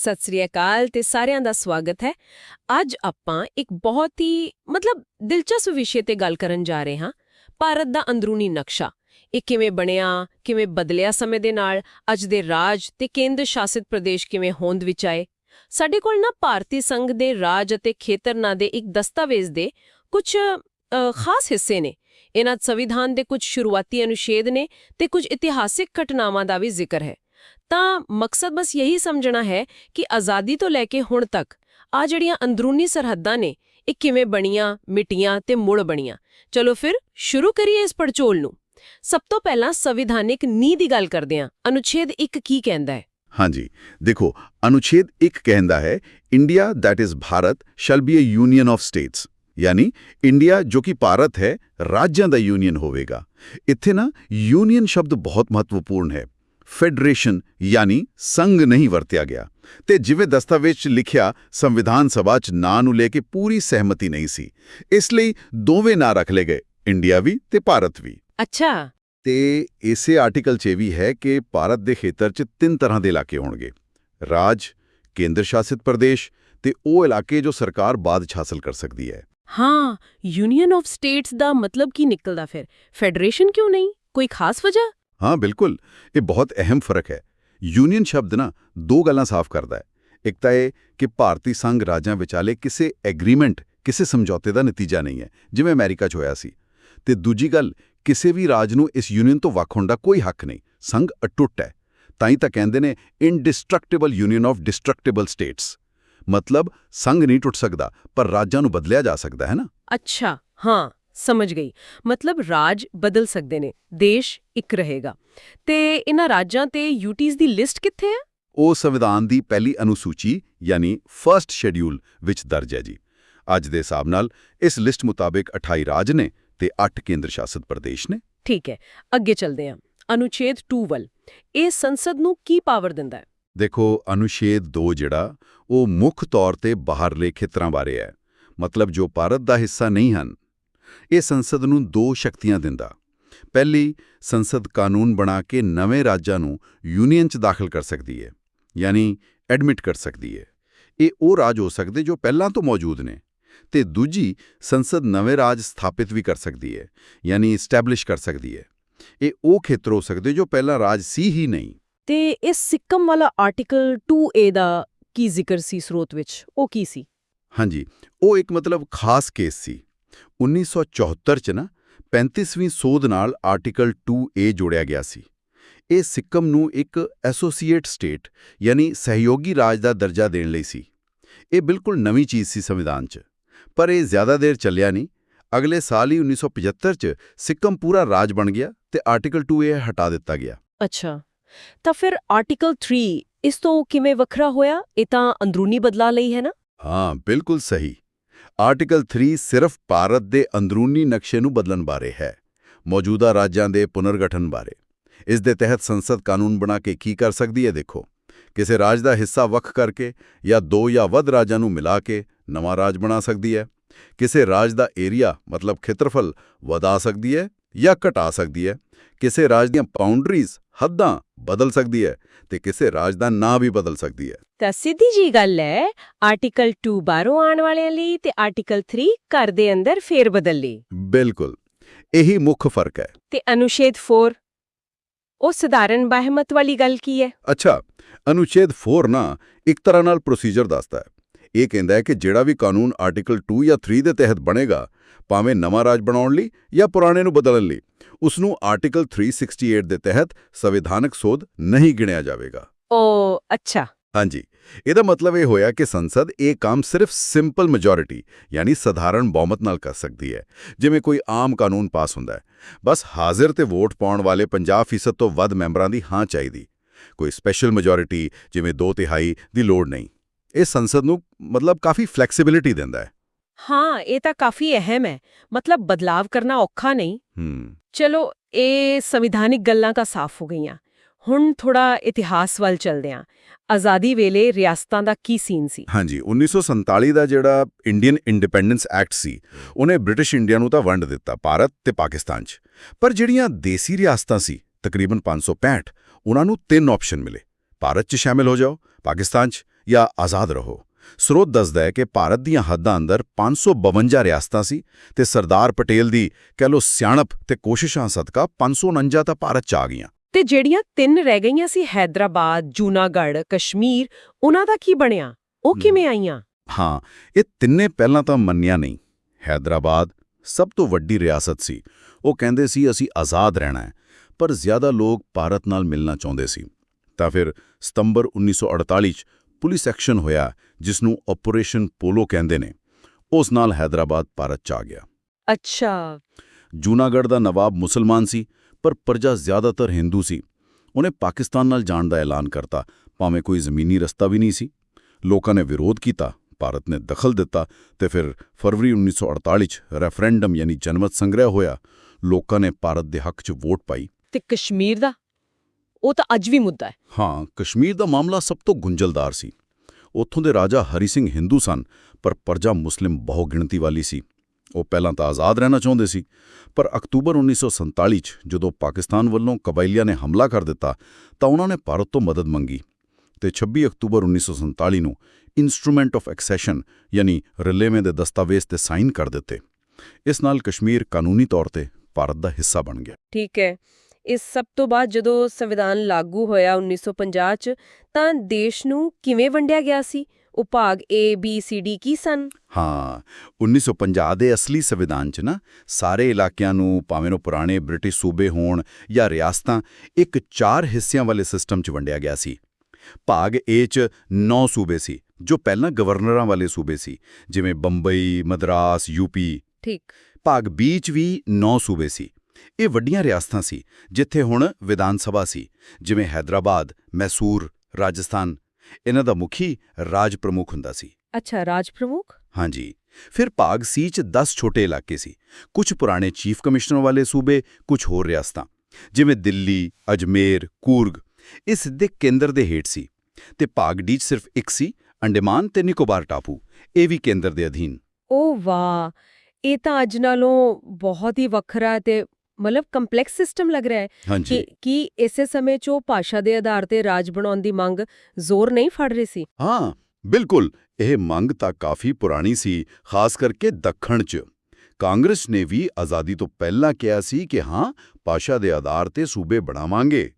ਸਤਿ ਸ੍ਰੀ ਅਕਾਲ ਤੇ ਸਾਰਿਆਂ ਦਾ ਸਵਾਗਤ ਹੈ। ਅੱਜ ਆਪਾਂ ਇੱਕ ਬਹੁਤ ਹੀ, ਮਤਲਬ ਦਿਲਚਸਪ ਵਿਸ਼ੇ ਤੇ ਗੱਲ ਕਰਨ ਜਾ ਰਹੇ ਹਾਂ, ਭਾਰਤ ਦਾ ਅੰਦਰੂਨੀ ਨਕਸ਼ਾ। ਇਹ ਕਿਵੇਂ ਬਣਿਆ, ਕਿਵੇਂ ਬਦਲਿਆ ਸਮੇਂ ਦੇ ਨਾਲ, ਅੱਜ ਦੇ ਰਾਜ ਤੇ ਕੇਂਦਰ ਸ਼ਾਸਿਤ ਪ੍ਰਦੇਸ਼ ਕਿਵੇਂ ਹੋਂਦ ਵਿੱਚ ਆਏ। ਸਾਡੇ ਕੋਲ ਨਾ ਭਾਰਤੀ ਸੰਘ ਦੇ ਰਾਜ ਅਤੇ ਖੇਤਰ ਨਾਂ ਦੇ ਇੱਕ ਦਸਤਾਵੇਜ਼ ਦੇ ਕੁਝ ਖਾਸ ਹਿੱਸੇ ਨੇ। ਇਹਨਾਂ ਸੰਵਿਧਾਨ ਦੇ ਕੁਝ ਸ਼ੁਰੂਆਤੀ ਅਨੁਛੇਦ ਨੇ ਤੇ ਕੁਝ ਇਤਿਹਾਸਿਕ ਘਟਨਾਵਾਂ ਦਾ ਵੀ ਜ਼ਿਕਰ ਹੈ। ਤਾਂ ਮਕਸਦ ਬਸ ਇਹੀ ਸਮਝਣਾ ਹੈ ਕਿ ਆਜ਼ਾਦੀ ਤੋਂ ਲੈ ਕੇ ਹੁਣ ਤੱਕ ਆ ਜਿਹੜੀਆਂ ਅੰਦਰੂਨੀ ਸਰਹੱਦਾਂ ਨੇ, ਇਹ ਕਿਵੇਂ ਬਣੀਆਂ, ਮਿਟੀਆਂ ਤੇ ਮੁੜ ਬਣੀਆਂ। ਚਲੋ ਫਿਰ ਸ਼ੁਰੂ ਕਰੀਏ ਇਸ ਪੜਚੋਲ ਨੂੰ। ਸਭ ਤੋਂ ਪਹਿਲਾਂ ਸੰਵਿਧਾਨਿਕ ਨੀਂਹ ਦੀ ਗੱਲ ਕਰਦੇ ਹਾਂ। ਅਨੁਛੇਦ 1 ਕੀ ਕਹਿੰਦਾ ਹੈ? ਹਾਂਜੀ। ਦੇਖੋ, ਅਨੁਛੇਦ 1 ਕਹਿੰਦਾ ਹੈ India that is Bharat shall be a union of states. ਯਾਨੀ ਇੰਡੀਆ ਜੋ ਕਿ ਭਾਰਤ ਹੈ, ਰਾਜਾਂ ਦਾ ਯੂਨੀਅਨ ਹੋਵੇਗਾ। ਇੱਥੇ ਨਾ ਯੂਨੀਅਨ ਸ਼ਬਦ ਬਹੁਤ ਮਹੱਤਵਪੂਰਨ ਹੈ। ਫੈਡਰੇਸ਼ਨ ਯਾਨੀ ਸੰਘ ਨਹੀਂ ਵਰਤਿਆ ਗਿਆ। ਤੇ ਜਿਵੇਂ ਦਸਤਾਵੇਜ਼ 'ਚ ਲਿਖਿਆ ਸੰਵਿਧਾਨ ਸਭਾ 'ਚ ਨਾਂ ਨੂੰ ਲੈ ਕੇ ਪੂਰੀ ਸਹਿਮਤੀ ਨਹੀਂ ਸੀ। ਇਸ ਲਈ ਦੋਵੇਂ ਨਾਂ ਰੱਖ ਲਏ ਗਏ ਇੰਡੀਆ ਵੀ ਤੇ ਭਾਰਤ ਵੀ। ਅੱਛਾ। ਤੇ ਇਸੇ ਆਰਟੀਕਲ 'ਚ ਵੀ ਹੈ ਕਿ ਭਾਰਤ ਦੇ ਖੇਤਰ 'ਚ ਤਿੰਨ ਤਰ੍ਹਾਂ ਦੇ ਇਲਾਕੇ ਹੋਣਗੇ। ਰਾਜ ਕੇਂਦਰ ਸ਼ਾਸਿਤ ਪ੍ਰਦੇਸ਼ ਤੇ ਉਹ ਇਲਾਕੇ ਜੋ ਸਰਕਾਰ ਬਾਅਦ 'ਚ ਹਾਸਲ ਕਰ ਸਕਦੀ ਹੈ। ਹਾਂ ਯੂਨੀਅਨ ਆਫ ਸਟੇਟਸ ਦਾ ਮਤਲਬ ਕੀ ਨਿਕਲਦਾ ਫਿਰ? ਫੈਡਰੇਸ਼ਨ ਕਿਉਂ ਨਹੀਂ? ਕੋਈ ਖਾਸ ਵਜ੍ਹਾ? ਹਾਂ, ਬਿਲਕੁਲ। ਇਹ ਬਹੁਤ ਅਹਿਮ ਫ਼ਰਕ ਹੈ। ਯੂਨੀਅਨ ਸ਼ਬਦ ਨਾ ਦੋ ਗੱਲਾਂ ਸਾਫ਼ ਕਰਦਾ ਹੈ। ਇੱਕ ਤਾਂ ਇਹ ਕਿ ਭਾਰਤੀ ਸੰਘ ਰਾਜਾਂ ਵਿਚਾਲੇ ਕਿਸੇ ਐਗਰੀਮੈਂਟ, ਕਿਸੇ ਸਮਝੌਤੇ ਦਾ ਨਤੀਜਾ ਨਹੀਂ ਹੈ, ਜਿਵੇਂ ਅਮਰੀਕਾ 'ਚ ਹੋਇਆ ਸੀ। ਤੇ ਦੂਜੀ ਗੱਲ, ਕਿਸੇ ਵੀ ਰਾਜ ਨੂੰ ਇਸ ਯੂਨੀਅਨ ਤੋਂ ਵੱਖ ਹੋਣ ਦਾ ਕੋਈ ਹੱਕ ਨਹੀਂ। ਸੰਘ ਅਟੁੱਟ ਹੈ। ਤਾਂ ਹੀ ਤਾਂ ਕਹਿੰਦੇ ਨੇ indestructible union of destructible states ਮਤਲਬ, ਸੰਘ ਨਹੀਂ ਟੁੱਟ ਸਕਦਾ, ਪਰ ਰਾਜਾਂ ਨੂੰ ਬਦਲਿਆ ਜਾ ਸਕਦਾ ਹੈ ਨਾ। ਅੱਛਾ, ਹਾਂ। ਸਮਝ ਗਈ। ਮਤਲਬ ਰਾਜ ਬਦਲ ਸਕਦੇ ਨੇ ਦੇਸ਼ ਇੱਕ ਰਹੇਗਾ। ਤੇ ਇਹਨਾਂ ਰਾਜਾਂ ਤੇ ਯੂਟੀਜ਼ ਦੀ ਲਿਸਟ ਕਿੱਥੇ ਹੈ ਉਹ ਸੰਵਿਧਾਨ ਦੀ ਪਹਿਲੀ ਅਨੁਸੂਚੀ ਯਾਨੀ ਫਰਸਟ ਸ਼ੈਡਿਊਲ ਵਿੱਚ ਦਰਜ ਹੈ ਜੀ। ਅੱਜ ਦੇ ਹਿਸਾਬ ਨਾਲ ਇਸ ਲਿਸਟ ਮੁਤਾਬਿਕ 28 ਰਾਜ ਨੇ ਤੇ 8 ਕੇਂਦਰ ਸ਼ਾਸਿਤ ਪ੍ਰਦੇਸ਼ ਨੇ। ਠੀਕ ਹੈ ਅੱਗੇ ਚੱਲਦੇ ਹਾਂ। ਅਨੁਛੇਦ 2 ਵੱਲ। ਇਹ ਸੰਸਦ ਨੂੰ ਕੀ ਪਾਵਰ ਦਿੰਦਾ ਹੈ? ਦੇਖੋ ਅਨੁਛੇਦ 2 ਜਿਹੜਾ ਉਹ ਮੁੱਖ ਤੌਰ ਤੇ ਬਾਹਰਲੇ ਖੇਤਰਾਂ ਬਾਰੇ ਹੈ। ਮਤਲਬ ਜੋ ਭਾਰਤ ਦਾ ਹਿੱਸਾ ਨਹੀਂ ਹਨ ਇਹ ਸੰਸਦ ਨੂੰ ਦੋ ਸ਼ਕਤੀਆਂ ਦਿੰਦਾ। ਪਹਿਲੀ ਸੰਸਦ ਕਾਨੂੰਨ ਬਣਾ ਕੇ ਨਵੇਂ ਰਾਜਾਂ ਨੂੰ ਯੂਨੀਅਨ 'ਚ ਦਾਖਲ ਕਰ ਸਕਦੀ ਹੈ ਯਾਨੀ ਐਡਮਿਟ ਕਰ ਸਕਦੀ ਹੈ ਇਹ ਉਹ ਰਾਜ ਹੋ ਸਕਦੇ ਜੋ ਪਹਿਲਾਂ ਤੋਂ ਮੌਜੂਦ ਨੇ ਤੇ ਦੂਜੀ ਸੰਸਦ ਨਵੇਂ ਰਾਜ ਸਥਾਪਿਤ ਵੀ ਕਰ ਸਕਦੀ ਹੈ ਯਾਨੀ ਐਸਟੈਬਲਿਸ਼ ਕਰ ਸਕਦੀ ਹੈ ਇਹ ਉਹ ਖੇਤਰ ਹੋ ਸਕਦੇ ਜੋ ਪਹਿਲਾਂ ਰਾਜ ਸੀ ਹੀ ਨਹੀਂ। ਤੇ ਇਸ ਸਿੱਕਮ ਵਾਲਾ ਆਰਟੀਕਲ 2A ਦਾ ਕੀ ਜ਼ਿਕਰ ਸੀ ਸਰੋਤ ਵਿੱਚ? ਉਹ ਕੀ ਸੀ? ਹਾਂਜੀ ਉਹ ਇੱਕ ਮਤਲਬ ਖਾਸ ਕੇਸ ਸੀ। 1974 ਚ ਨਾ 35ਵੀਂ ਸੋਧ ਨਾਲ ਆਰਟੀਕਲ 2A ਜੋੜਿਆ ਗਿਆ ਸੀ। ਇਹ ਸਿੱਕਮ ਨੂੰ ਇੱਕ ਐਸੋਸੀਏਟ ਸਟੇਟ ਯਾਨੀ ਸਹਿਯੋਗੀ ਰਾਜ ਦਾ ਦਰਜਾ ਦੇਣ ਲਈ ਸੀ। ਇਹ ਬਿਲਕੁਲ ਨਵੀਂ ਚੀਜ਼ ਸੀ ਸੰਵਿਧਾਨ 'ਚ। ਪਰ ਇਹ ਜ਼ਿਆਦਾ ਦੇਰ ਚੱਲਿਆ ਨਹੀਂ। ਅਗਲੇ ਸਾਲ ਹੀ 1975 ਚ ਸਿੱਕਮ ਪੂਰਾ ਰਾਜ ਬਣ ਗਿਆ ਤੇ ਆਰਟੀਕਲ 2A ਹਟਾ ਦਿੱਤਾ ਗਿਆ। ਅੱਛਾ। ਤਾਂ ਫਿਰ ਆਰਟੀਕਲ 3 ਇਸ ਤੋਂ ਕਿਵੇਂ ਵੱਖਰਾ ਹੋਇਆ? ਇਹ ਤਾਂ ਅੰਦਰੂਨੀ ਬਦਲਾਅ ਲਈ ਹੈ ਨਾ? ਹਾਂ ਬਿਲਕੁਲ ਸਹੀ। ਆਰਟੀਕਲ 3 ਸਿਰਫ ਭਾਰਤ ਦੇ ਅੰਦਰੂਨੀ ਨਕਸ਼ੇ ਨੂੰ ਬਦਲਣ ਬਾਰੇ ਹੈ, ਮੌਜੂਦਾ ਰਾਜਾਂ ਦੇ ਪੁਨਰਗਠਨ ਬਾਰੇ। ਇਸ ਦੇ ਤਹਿਤ ਸੰਸਦ ਕਾਨੂੰਨ ਬਣਾ ਕੇ ਕੀ ਕਰ ਸਕਦੀ ਹੈ ਦੇਖੋ। ਕਿਸੇ ਰਾਜ ਦਾ ਹਿੱਸਾ ਵੱਖ ਕਰਕੇ ਜਾਂ ਦੋ ਜਾਂ ਵੱਧ ਰਾਜਾਂ ਨੂੰ ਮਿਲਾ ਕੇ ਨਵਾਂ ਰਾਜ ਬਣਾ ਸਕਦੀ ਹੈ। ਕਿਸੇ ਰਾਜ ਦਾ ਏਰੀਆ, ਮਤਲਬ ਖੇਤਰਫਲ, ਵਧਾ ਸਕਦੀ ਹੈ ਜਾਂ ਘਟਾ ਸਕਦੀ ਹੈ। ਕਿਸੇ ਰਾਜ ਦੀਆਂ ਬਾਉਂਡਰੀਜ਼ ਹੱਦਾਂ ਬਦਲ ਸਕਦੀ ਹੈ। ਤੇ ਕਿਸੇ ਰਾਜ ਦਾ ਨਾਂ ਵੀ ਬਦਲ ਸਕਦੀ ਹੈ। ਤਾਂ ਸਿੱਧੀ ਜੀ ਗੱਲ ਹੈ ਆਰਟੀਕਲ 2 ਬਾਹਰੋਂ ਆਉਣ ਵਾਲਿਆਂ ਲਈ ਤੇ ਆਰਟੀਕਲ 3 ਘਰ ਦੇ ਅੰਦਰ ਫੇਰ ਬਦਲ ਲਈ। ਬਿਲਕੁਲ ਇਹੀ ਮੁੱਖ ਫ਼ਰਕ ਹੈ। ਤੇ ਅਨੁਛੇਦ 4 ਉਹ ਸਧਾਰਨ ਬਹਿਮਤ ਵਾਲੀ ਗੱਲ ਕੀ ਹੈ? ਅੱਛਾ ਅਨੁਛੇਦ 4 ਨਾ ਇੱਕ ਤਰ੍ਹਾਂ ਨਾਲ ਪ੍ਰੋਸੀਜਰ ਦੱਸਦਾ ਹੈ। ਇਹ ਕਹਿੰਦਾ ਹੈ ਕਿ ਜਿਹੜਾ ਵੀ ਕਾਨੂੰਨ ਆਰਟੀਕਲ 2 ਜਾਂ 3 ਦੇ ਤਹਿਤ ਬਣੇਗਾ ਭਾਵੇਂ ਨਵਾਂ ਰਾਜ ਬਣਾਉਣ ਲਈ ਜਾਂ ਪੁਰਾਣੇ ਨੂੰ ਬਦਲਣ ਲਈ ਉਸ ਨੂੰ ਆਰਟੀਕਲ 368 ਦੇ ਤਹਿਤ ਸੰਵਿਧਾਨਕ ਸੋਧ ਨਹੀਂ ਗਿਣਿਆ ਜਾਵੇਗਾ। ਓ ਅੱਛਾ। ਹਾਂਜੀ। ਇਹਦਾ ਮਤਲਬ ਇਹ ਹੋਇਆ ਕਿ ਸੰਸਦ ਇਹ ਕੰਮ ਸਿਰਫ ਸਿੰਪਲ ਮੈਜੋਰਿਟੀ ਯਾਨੀ ਸਧਾਰਨ ਬਹੁਮਤ ਨਾਲ ਕਰ ਸਕਦੀ ਹੈ ਜਿਵੇਂ ਕੋਈ ਆਮ ਕਾਨੂੰਨ ਪਾਸ ਹੁੰਦਾ ਹੈ। ਬਸ ਹਾਜ਼ਰ ਤੇ ਵੋਟ ਪਾਉਣ ਵਾਲੇ 50% ਤੋਂ ਵੱਧ ਮੈਂਬਰਾਂ ਦੀ ਹਾਂ ਚਾਹੀਦੀ। ਕੋਈ ਸਪੈਸ਼ਲ ਮੈਜੋਰਿਟੀ ਜਿਵੇਂ 2 ਤਿਹਾਈ ਦੀ ਲੋੜ ਨਹੀਂ। ਇਹ ਸੰਸਦ ਨੂੰ ਮਤਲਬ ਕਾਫੀ ਫਲੈਕਸੀਬਿਲਿਟੀ ਦਿੰਦਾ ਹੈ। ਹਾਂ ਇਹ ਤਾਂ ਕਾਫੀ ਅਹਿਮ ਹੈ। ਮਤਲਬ ਬਦਲਾਵ ਕਰਨਾ ਔਖਾ ਨਹੀਂ। ਹੂੰ। ਚਲੋ ਇਹ ਸੰਵਿਧਾਨਿਕ ਗੱਲਾਂ ਕਾ ਸਾਫ਼ ਹੋ ਗਈਆਂ। ਹੁਣ ਥੋੜਾ ਇਤਿਹਾਸ ਵੱਲ ਚਲਦੇ ਹਾਂ। ਆਜ਼ਾਦੀ ਵੇਲੇ ਰਿਆਸਤਾਂ ਦਾ ਕੀ ਸੀਨ ਸੀ? ਹਾਂਜੀ 1947 ਦਾ ਜਿਹੜਾ ਇੰਡੀਅਨ ਇੰਡੀਪੈਂਡੈਂਸ ਐਕਟ ਸੀ ਉਹਨੇ ਬ੍ਰਿਟਿਸ਼ ਇੰਡੀਆ ਨੂੰ ਤਾਂ ਵੰਡ ਦਿੱਤਾ ਭਾਰਤ ਤੇ ਪਾਕਿਸਤਾਨ 'ਚ। ਪਰ ਜਿਹੜੀਆਂ ਦੇਸੀ ਰਿਆਸਤਾਂ ਸੀ ਤਕਰੀਬਨ 565 ਉਹਨਾਂ ਨੂੰ ਤਿੰਨ ਆਪਸ਼ਨ ਮਿਲੇ। ਭਾਰਤ 'ਚ ਸ਼ਾਮਿਲ ਹੋ ਜਾਓ ਪਾਕਿਸਤਾਨ 'ਚ ਜਾਂ ਆਜ਼ਾਦ ਰਹੋ। ਸਰੋਤ ਦੱਸਦਾ ਹੈ ਕਿ ਭਾਰਤ ਦੀਆਂ ਹੱਦਾਂ ਅੰਦਰ 552 ਰਿਆਸਤਾਂ ਸੀ ਤੇ ਸਰਦਾਰ ਪਟੇਲ ਦੀ ਕਹਿ ਲੋ ਸਿਆਣਪ ਤੇ ਕੋਸ਼ਿਸ਼ਾਂ ਸਦਕਾ 549 ਤਾਂ ਭਾਰਤ ਚ ਆ ਗਈਆਂ। ਤੇ ਜਿਹੜੀਆਂ ਤਿੰਨ ਰਹਿ ਗਈਆਂ ਸੀ ਹੈਦਰਾਬਾਦ ਜੂਨਾਗੜ੍ਹ ਕਸ਼ਮੀਰ ਉਹਨਾਂ ਦਾ ਕੀ ਬਣਿਆ? ਉਹ। ਕਿਵੇਂ ਆਈਆਂ? ਹਾਂ ਇਹ ਤਿੰਨੇ ਪਹਿਲਾਂ ਤਾਂ ਮੰਨਿਆ ਨਹੀਂ। ਹੈਦਰਾਬਾਦ ਸਭ ਤੋਂ ਵੱਡੀ ਰਿਆਸਤ ਸੀ। ਉਹ ਕਹਿੰਦੇ ਸੀ ਅਸੀਂ ਆਜ਼ਾਦ ਰਹਿਣਾ ਹੈ। ਪਰ ਜ਼ਿਆਦਾ ਲੋਕ ਭਾਰਤ ਨਾਲ ਮਿਲਣਾ ਚਾਹੁੰਦੇ ਸੀ। ਤਾਂ ਫਿਰ ਸਤੰਬਰ 1948 ਚ ਪੁਲਿਸ ਐਕਸ਼ਨ ਹੋਇਆ ਜਿਸ ਨੂੰ ਆਪਰੇਸ਼ਨ ਪੋਲੋ ਕਹਿੰਦੇ ਨੇ। ਉਸ ਨਾਲ ਹੈਦਰਾਬਾਦ ਭਾਰਤ ਚ ਆ ਗਿਆ। ਅੱਛਾ। ਜੂਨਾਗੜ੍ਹ ਦਾ ਨਵਾਬ ਮੁਸਲਮਾਨ ਸੀ ਪਰ ਪ੍ਰਜਾ ਜ਼ਿਆਦਾਤਰ ਹਿੰਦੂ ਸੀ। ਉਹਨੇ ਪਾਕਿਸਤਾਨ ਨਾਲ ਜਾਣ ਦਾ ਐਲਾਨ ਕਰਤਾ ਭਾਵੇਂ ਕੋਈ ਜ਼ਮੀਨੀ ਰਸਤਾ ਵੀ ਨਹੀਂ ਸੀ। ਲੋਕਾਂ ਨੇ ਵਿਰੋਧ ਕੀਤਾ ਭਾਰਤ ਨੇ ਦਖਲ ਦਿੱਤਾ ਤੇ ਫਿਰ ਫਰਵਰੀ 1948 ਚ ਰੈਫਰੈਂਡਮ ਯਾਨੀ ਜਨਮਤ ਸੰਗ੍ਰਹਿ ਹੋਇਆ। ਲੋਕਾਂ ਨੇ ਭਾਰਤ ਦੇ ਹੱਕ 'ਚ ਵੋਟ ਪਾਈ। ਤੇ ਕਸ਼ਮੀਰ ਦਾ? ਉਹ ਤਾਂ ਅੱਜ ਵੀ ਮੁੱਦਾ ਹੈ। ਹਾਂ ਕਸ਼ਮੀਰ ਦਾ ਮਾਮਲਾ ਸਭ ਤੋਂ ਗੁੰਝਲਦਾਰ ਸੀ। ਉੱਥੋਂ ਦੇ ਰਾਜਾ ਹਰੀ ਸਿੰਘ ਹਿੰਦੂ ਸਨ ਪਰ ਪ੍ਰਜਾ ਮੁਸਲਿਮ ਬਹੁ ਗਿਣਤੀ ਵਾਲੀ ਸੀ। ਉਹ ਪਹਿਲਾਂ ਤਾਂ ਆਜ਼ਾਦ ਰਹਿਣਾ ਚਾਹੁੰਦੇ ਸੀ ਪਰ ਅਕਤੂਬਰ 1947 ਚ ਜਦੋਂ ਪਾਕਿਸਤਾਨ ਵੱਲੋਂ ਕਬਾਇਲੀਆਂ ਨੇ ਹਮਲਾ ਕਰ ਦਿੱਤਾ ਤਾਂ ਉਹਨਾਂ ਨੇ ਭਾਰਤ ਤੋਂ ਮਦਦ ਮੰਗੀ ਤੇ 26 ਅਕਤੂਬਰ 1947 ਨੂੰ ਇਨਸਟਰੂਮੈਂਟ ਆਫ ਐਕਸੈਸ਼ਨ ਯਾਨੀ ਰਲੇਵੇਂ ਦੇ ਦਸਤਾਵੇਜ਼ ਤੇ ਸਾਈਨ ਕਰ ਦਿੱਤੇ। ਇਸ ਨਾਲ ਕਸ਼ਮੀਰ ਕਾਨੂੰਨੀ ਤੌਰ ਤੇ ਭਾਰਤ ਦਾ ਹਿੱਸਾ ਬਣ ਗਿਆ। ਠੀਕ ਹੈ। ਇਸ ਸਭ ਤੋਂ ਬਾਅਦ ਜਦੋਂ ਸੰਵਿਧਾਨ ਲਾਗੂ ਹੋਇਆ 1950 ਚ ਤਾਂ ਦੇਸ਼ ਨੂੰ ਕਿਵੇਂ ਵੰਡਿਆ ਗਿਆ ਸੀ? ਉਹ ਭਾਗ A B C D ਕੀ ਸਨ? ਹਾਂ 1950 ਦੇ ਅਸਲੀ ਸੰਵਿਧਾਨ 'ਚ ਨਾ ਸਾਰੇ ਇਲਾਕਿਆਂ ਨੂੰ ਭਾਵੇਂ ਉਹ ਪੁਰਾਣੇ ਬ੍ਰਿਟਿਸ਼ ਸੂਬੇ ਹੋਣ ਜਾਂ ਰਿਆਸਤਾਂ ਇੱਕ ਚਾਰ ਹਿੱਸਿਆਂ ਵਾਲੇ ਸਿਸਟਮ 'ਚ ਵੰਡਿਆ ਗਿਆ ਸੀ। ਭਾਗ A 'ਚ 9 ਸੂਬੇ ਸੀ ਜੋ ਪਹਿਲਾਂ ਗਵਰਨਰਾਂ ਵਾਲੇ ਸੂਬੇ ਸੀ ਜਿਵੇਂ ਬੰਬਈ ਮਦਰਾਸ ਯੂਪੀ ਠੀਕ। ਭਾਗ B 'ਚ ਵੀ 9 ਸੂਬੇ ਸੀ। ਇਹ ਵੱਡੀਆਂ ਰਿਆਸਤਾਂ ਸੀ ਜਿੱਥੇ ਹੁਣ ਵਿਧਾਨ ਸਭਾ ਸੀ ਜਿਵੇਂ ਹੈਦਰਾਬਾਦ ਮੈਸੂਰ ਰਾਜਸਥਾਨ। ਇਹਨਾਂ ਦਾ ਮੁਖੀ ਰਾਜ ਪ੍ਰਮੁੱਖ ਹੁੰਦਾ ਸੀ। ਅੱਛਾ ਰਾਜ ਪ੍ਰਮੁੱਖ? ਹਾਂਜੀ। ਫਿਰ ਭਾਗ ਸੀ ਚ 10 ਛੋਟੇ ਇਲਾਕੇ ਸੀ। ਕੁਝ ਪੁਰਾਣੇ ਚੀਫ ਕਮਿਸ਼ਨਰ ਵਾਲੇ ਸੂਬੇ ਕੁਝ ਹੋਰ ਰਿਆਸਤਾਂ ਜਿਵੇਂ ਦਿੱਲੀ ਅਜਮੇਰ ਕੂਰਗ। ਇਹ ਸਿੱਧੇ ਕੇਂਦਰ ਦੇ ਹੇਠ ਸੀ। ਤੇ ਭਾਗ ਡੀ 'ਚ ਸਿਰਫ ਇੱਕ ਸੀ ਅੰਡੇਮਾਨ ਤੇ ਨਿਕੋਬਾਰ ਟਾਪੂ। ਇਹ ਵੀ ਕੇਂਦਰ ਦੇ ਅਧੀਨ। ਓ ਵਾਹ! ਇਹ ਤਾਂ ਅੱਜ ਨਾਲੋਂ ਬਹੁਤ ਹੀ ਵੱਖਰਾ ਤੇ ਮਤਲਬ ਕੰਪਲੈਕਸ ਸਿਸਟਮ ਲੱਗ ਰਿਹਾ ਹੈ ਕਿ ਕੀ ਇਸੇ ਸਮੇਂ 'ਚ ਉਹ ਭਾਸ਼ਾ ਦੇ ਆਧਾਰ ਤੇ ਰਾਜ ਬਣਾਉਣ ਦੀ ਮੰਗ ਜ਼ੋਰ ਨਹੀਂ ਫੜ ਰਹੀ ਸੀ? ਹਾਂ ਬਿਲਕੁਲ। ਇਹ ਮੰਗ ਤਾਂ ਕਾਫੀ ਪੁਰਾਣੀ ਸੀ ਖਾਸ ਕਰਕੇ ਦੱਖਣ 'ਚ। ਕਾਂਗਰਸ ਨੇ ਵੀ ਆਜ਼ਾਦੀ ਤੋਂ ਪਹਿਲਾਂ ਕਿਹਾ ਸੀ ਕਿ ਹਾਂ ਭਾਸ਼ਾ ਦੇ ਆਧਾਰ ਤੇ ਸੂਬੇ ਬਣਾਵਾਂਗੇ।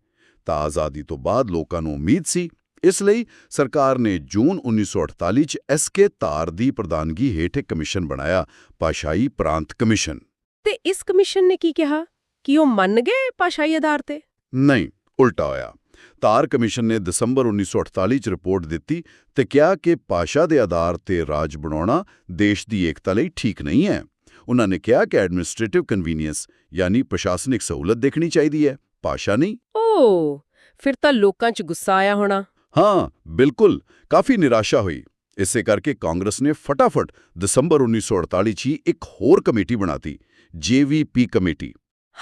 ਤਾਂ ਆਜ਼ਾਦੀ ਤੋਂ ਬਾਅਦ ਲੋਕਾਂ ਨੂੰ ਉਮੀਦ ਸੀ। ਇਸ ਲਈ ਸਰਕਾਰ ਨੇ ਜੂਨ 1948 ਚ ਐਸਕੇ ਤਾਰ ਦੀ ਪ੍ਰਧਾਨਗੀ ਹੇਠ ਇੱਕ ਕਮਿਸ਼ਨ ਬਣਾਇਆ ਭਾਸ਼ਾਈ ਪ੍ਰਾਂਤ ਕਮਿਸ਼ਨ। ਤੇ ਇਸ ਕਮਿਸ਼ਨ ਨੇ ਕੀ ਕਿਹਾ? ਕਿ ਉਹ ਮੰਨ ਗਏ ਭਾਸ਼ਾਈ ਆਧਾਰ ਤੇ? ਨਹੀਂ ਉਲਟਾ ਹੋਇਆ। ਤਾਰ ਕਮਿਸ਼ਨ ਨੇ ਦਸੰਬਰ 1948 ਚ ਰਿਪੋਰਟ ਦਿੱਤੀ ਤੇ ਕਿਹਾ ਕਿ ਭਾਸ਼ਾ ਦੇ ਆਧਾਰ ਤੇ ਰਾਜ ਬਣਾਉਣਾ ਦੇਸ਼ ਦੀ ਏਕਤਾ ਲਈ ਠੀਕ ਨਹੀਂ ਹੈ। ਉਹਨਾਂ ਨੇ ਕਿਹਾ ਕਿ ਐਡਮਿਨਿਸਟ੍ਰੇਟਿਵ ਕਨਵੀਨੀਅੰਸ ਯਾਨੀ ਪ੍ਰਸ਼ਾਸਨਿਕ ਸਹੂਲਤ ਦੇਖਣੀ ਚਾਹੀਦੀ ਹੈ। ਭਾਸ਼ਾ ਨਹੀਂ। ਓ ਫਿਰ ਤਾਂ ਲੋਕਾਂ 'ਚ ਗੁੱਸਾ ਆਇਆ ਹੋਣਾ। ਹਾਂ ਬਿਲਕੁਲ। ਕਾਫੀ ਨਿਰਾਸ਼ਾ ਹੋਈ। ਇਸੇ ਕਰਕੇ ਕਾਂਗਰਸ ਨੇ ਫਟਾਫਟ ਦਸੰਬਰ 1948 ਚ ਇੱਕ ਹੋਰ ਕਮੇਟੀ ਬਣਾਤੀ ਜੇਵੀਪੀ ਕਮੇਟੀ।